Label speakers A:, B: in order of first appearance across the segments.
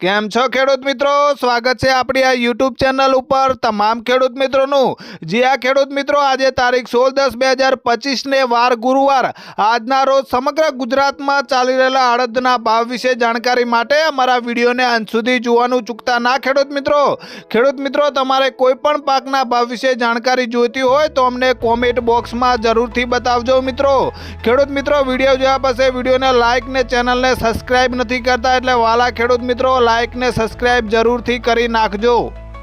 A: કેમ છો ખેડૂત મિત્રો? સ્વાગત છે આપણી આ યુટ્યુબ ચેનલ ઉપર તમામ ખેડૂત મિત્રોનું. જી આ ખેડૂત મિત્રો, આજે તારીખ સોળ દસ બે હજાર પચીસને વાર ગુરુવાર. આજના રોજ સમગ્ર ગુજરાતમાં ચાલી રહેલા અડદના ભાવ વિશે જાણકારી માટે અમારા વિડીયોને અંત સુધી જોવાનું ચૂકતા ના ખેડૂત મિત્રો. ખેડૂત મિત્રો, તમારે કોઈ પણ પાકના ભાવ વિશે જાણકારી જોઈતી હોય તો અમને કોમેન્ટ બોક્સમાં જરૂરથી બતાવજો મિત્રો. ખેડૂત મિત્રો, વીડિયો જોયા પછી વિડીયોને લાઇક ને ચેનલને સબસ્ક્રાઇબ નથી કરતા એટલે વાલા ખેડૂત મિત્રો લાઇક ને સબસ્ક્રાઈબ જરૂરથી કરી નાખજો.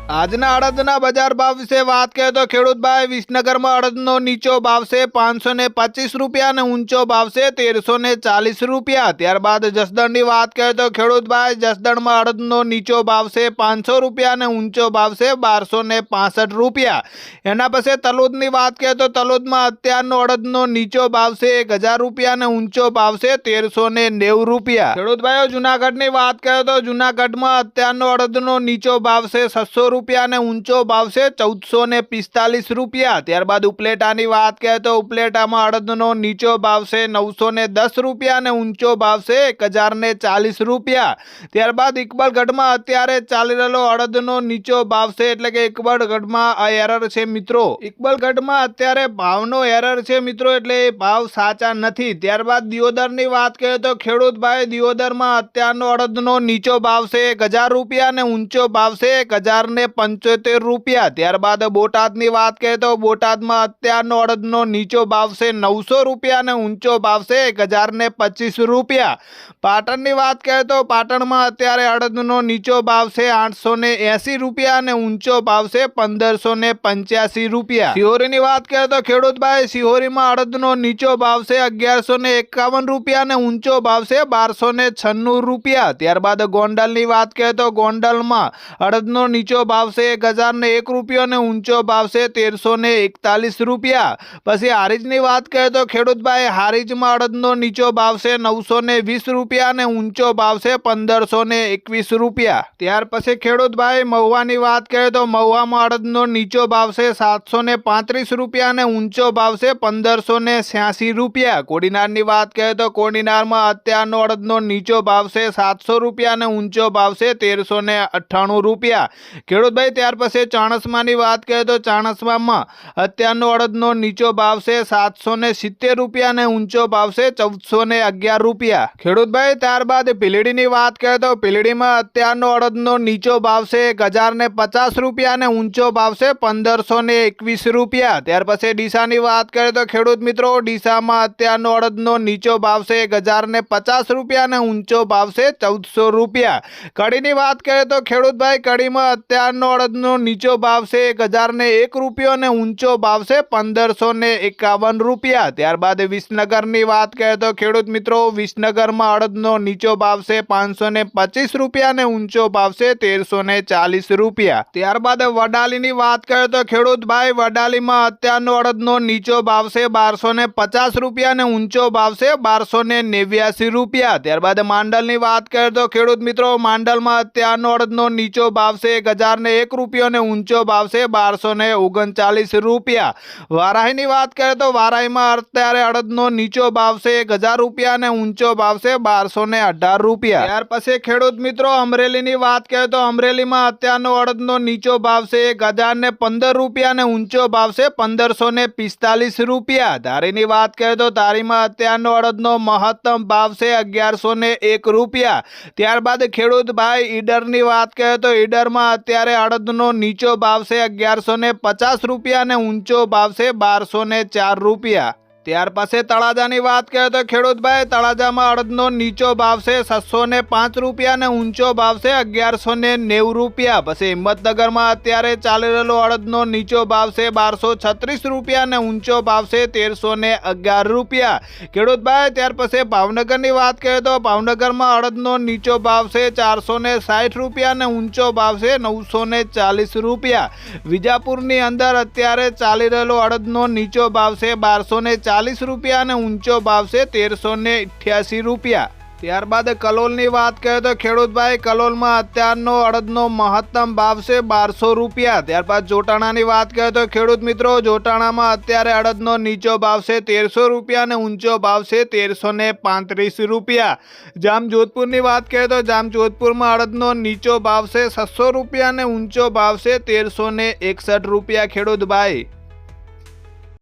A: આજના અડદના બજાર ભાવ વિશે વાત કરીએ તો ખેડૂતભાઈ વિસનગરમાં અડદનો નીચો ભાવ છે પાંચસો ને પચીસ રૂપિયા અને ઊંચો ભાવ છે તેરસો ને ચાલીસ રૂપિયા. ત્યારબાદ જસદણની વાત કરીએ તો ખેડૂતભાઈ જસદણમાં અડદનો નીચો ભાવ છે પાંચસો રૂપિયા અને ઊંચો ભાવ છે બારસો ને પાસઠ રૂપિયા. એના પછી તલોદની વાત કરીએ તો તલોદમાં અત્યારનો અડદનો નીચો ભાવ છે એક હજાર રૂપિયા અને ઊંચો ભાવ છે તેરસો ને નેવું રૂપિયા. ખેડૂતભાઈઓ, જુનાગઢની વાત કરીએ તો જુનાગઢમાં અત્યારનો અડદનો નીચો ભાવ છે છસો રૂપિયા અને ઊંચો ભાવ છે ચૌદસો ને પિસ્તાલીસ રૂપિયા. ત્યારબાદ ઉપલેટાની વાત કરીએ તો ઉપલેટામાં અડદનો નીચો ભાવ છે નવસો ને દસ રૂપિયા અને ઊંચો ભાવ છે એક હજાર ને ચાલીસ રૂપિયા. ત્યારબાદ ઇકબલગઢમાં અત્યારે ચાલી રહેલો અડદનો નીચો ભાવ છે એટલે કે ઇકબલગઢમાં આ એરર છે મિત્રો. ઇકબલગઢમાં અત્યારે ભાવનો એરર છે મિત્રો એટલે એ ભાવ સાચા નથી. ત્યારબાદ દિયોદરની વાત કરીએ તો ખેડૂતભાઈ દિયોદરમાં અત્યારનો અડદનો નીચો ભાવ છે એક હજાર રૂપિયા અને ઊંચો ભાવ છે એક હજાર ને પંચોતેર રૂપિયા. ત્યારબાદ બોટાદની વાત કરીએ તો બોટાદમાં અત્યારનો અડદનો નીચો ભાવ નવસો રૂપિયા અને ઊંચો ભાવ છે એક હજાર ને પચીસ રૂપિયા. પાટણની વાત કરીએ તો પાટણમાં અત્યારે અડદનો નીચો ભાવ આઠસો ને એસી રૂપિયા અને ઊંચો ભાવ પંદરસો ને પંચ્યાસી રૂપિયા. સિહોરીની વાત કરીએ તો ખેડૂતભાઈ સિહોરીમાં અડદનો નીચો ભાવ છે અગિયારસો ને એકાવન રૂપિયા અને ઊંચો ભાવ છે બારસો ને છન્નું રૂપિયા. ત્યારબાદ ગોંડલની વાત કરીએ તો ગોંડલમાં અડદનો નીચો ભાવ એક હજારને એક રૂપિયો અને ઊંચો ભાવ તેરસો ને એકતાલીસ રૂપિયા. પછી હારીજની વાત કરીએ તો ખેડૂતભાઈ, હારીજમાં અડદનો નીચો ભાવ છે નવસો ને વીસ રૂપિયા અને ઊંચો ભાવ છે પંદરસો ને એકવીસ રૂપિયા. ત્યાર પછી ખેડૂતભાઈ, મહુવાની વાત કરીએ તો મહુવામાં અડદનો નીચો ભાવ છે સાતસો ને પાંત્રીસ રૂપિયા અને ઊંચો ભાવ છે પંદરસો ને છ્યાસી રૂપિયા. કોડીનારની વાત કરીએ તો કોડીનારમાં અત્યારનો અડદનો નીચો ભાવ છે સાતસો રૂપિયા અને ઊંચો ભાવ છે તેરસો ને અઠ્ઠાણું રૂપિયા. ખેડૂતભાઈ, ત્યાર પછી ચાણસમાની વાત કરીએ તો ચાણસમામાં અત્યારનો અડદનો નીચો ભાવ છે સાતસો સિત્તેર રૂપિયા અને ઊંચો ભાવ છે ચૌદસો અગિયાર રૂપિયા. ખેડૂતભાઈ, ત્યારબાદ પીલડીની વાત કરીએ તો પીલડીમાં અત્યારનો અડદનો નીચો ભાવ છે એક પચાસ રૂપિયા અને ઊંચો ભાવ છે પંદરસો એકવીસ રૂપિયા. ત્યાર પછી ડીસાની વાત કરીએ તો ખેડૂત મિત્રો, ડીસામાં અત્યારનો અડદનો નીચો ભાવ છે એક પચાસ રૂપિયા અને ઊંચો ભાવ છે ચૌદસો રૂપિયા. કડીની વાત કરીએ તો ખેડૂતભાઈ કડીમાં અત્યારનો અડદનો નીચો ભાવ છે, એક હજારને એક રૂપિયો અને ઊંચો ભાવ છે પંદરસો ને એકાવન રૂપિયા. ત્યારબાદ વિસનગરની વાત કરીએ તો ખેડૂત મિત્રો, વિસનગરમાં અડદનો નીચો ભાવ છે પાંચસો ને પચીસ રૂપિયા અને ઊંચો ભાવ છે તેરસો ને ચાલીસ રૂપિયા. ત્યારબાદ વડાલીની વાત કરીએ તો ખેડૂતભાઈ વડાલીમાં અત્યારનો અડદનો નીચો ભાવ છે બારસો ને પચાસ રૂપિયા અને ઊંચો ભાવ છે બારસો ને નેવ્યાસી રૂપિયા. ત્યારબાદ માંડલની વાત કરીએ તો ખેડૂત મિત્રો, માંડલમાં અત્યારનો અડદનો નીચો ભાવ છે એક હજાર ને એક રૂપિયો ને ઊંચો ભાવ છે બારસો ને ઓગણચાલીસ રૂપિયા. વારાહીની વાત કરીએ તો વારાહીમાં અત્યારે અડદનો નીચો ભાવ છે એક હજાર રૂપિયા અને ઊંચો ભાવ છે બારસો ને અઢાર રૂપિયા. ત્યાર પછી ખેડૂત મિત્રો, અમરેલીની વાત કરીએ તો અમરેલીમાં અત્યારનો અડદનો નીચો ભાવ છે એક હજાર ને પંદર રૂપિયા અને ઊંચો ભાવ છે પંદરસો ને પિસ્તાલીસ રૂપિયા. ધારીની વાત કરીએ તો ધારીમાં અત્યારનો અડદનો મહત્તમ ભાવ છે અગિયારસો ને એક રૂપિયા. ત્યારબાદ ખેડૂત ભાઈ ઈડરની વાત કરીએ તો ઈડરમાં અત્યારે અડદનો નીચો ભાવ છે અગિયારસો પચાસ રૂપિયા અને ઊંચો ભાવ છે બારસો ચાર રૂપિયા. ત્યાર પછી તળાજાની વાત કરીએ તો ખેડૂતભાઈ, તળાજામાં અડદનો નીચો ભાવ છે ને પાંચ રૂપિયા અને ઊંચો ભાવ છે અગિયારસો ને નેવું રૂપિયા. પછી હિંમતનગરમાં અત્યારે ચાલી રહેલો અડદનો નીચો ભાવ છે બારસો છત્રીસ રૂપિયા અને ઊંચો ભાવ છે તેરસો ને અગિયાર રૂપિયા. ખેડૂતભાઈ, ત્યાર પછી ભાવનગરની વાત કરીએ તો ભાવનગરમાં અડદનો નીચો ભાવ છે ચારસો ને સાઠ રૂપિયા અને ઊંચો ભાવ છે નવસો ને ચાલીસ રૂપિયા. વિજાપુરની અંદર અત્યારે ચાલી રહેલો અડદનો નીચો ભાવ છે બારસો ને ચાલીસ રૂપિયા અને ઊંચો ભાવ છે તેરસો ને અઠ્યાસી રૂપિયા. ત્યારબાદ કલોલની વાત કરીએ તો ખેડૂતભાઈ, કલોલમાં અત્યારનો અડદનો મહત્તમ ભાવ છે બારસો રૂપિયા. ત્યારબાદ જોટાણાની વાત કરીએ તો ખેડૂત મિત્રો, જોટાણામાં અત્યારે અડદનો નીચો ભાવ છે તેરસો રૂપિયા અને ઊંચો ભાવ છે તેરસો ને પાંત્રીસ રૂપિયા. જામ જોધપુરની વાત કરીએ તો જામ જોધપુરમાં અડદનો નીચો ભાવ છે છસો રૂપિયા અને ઊંચો ભાવ છે તેરસો ને એકસઠ રૂપિયા. ખેડૂતભાઈ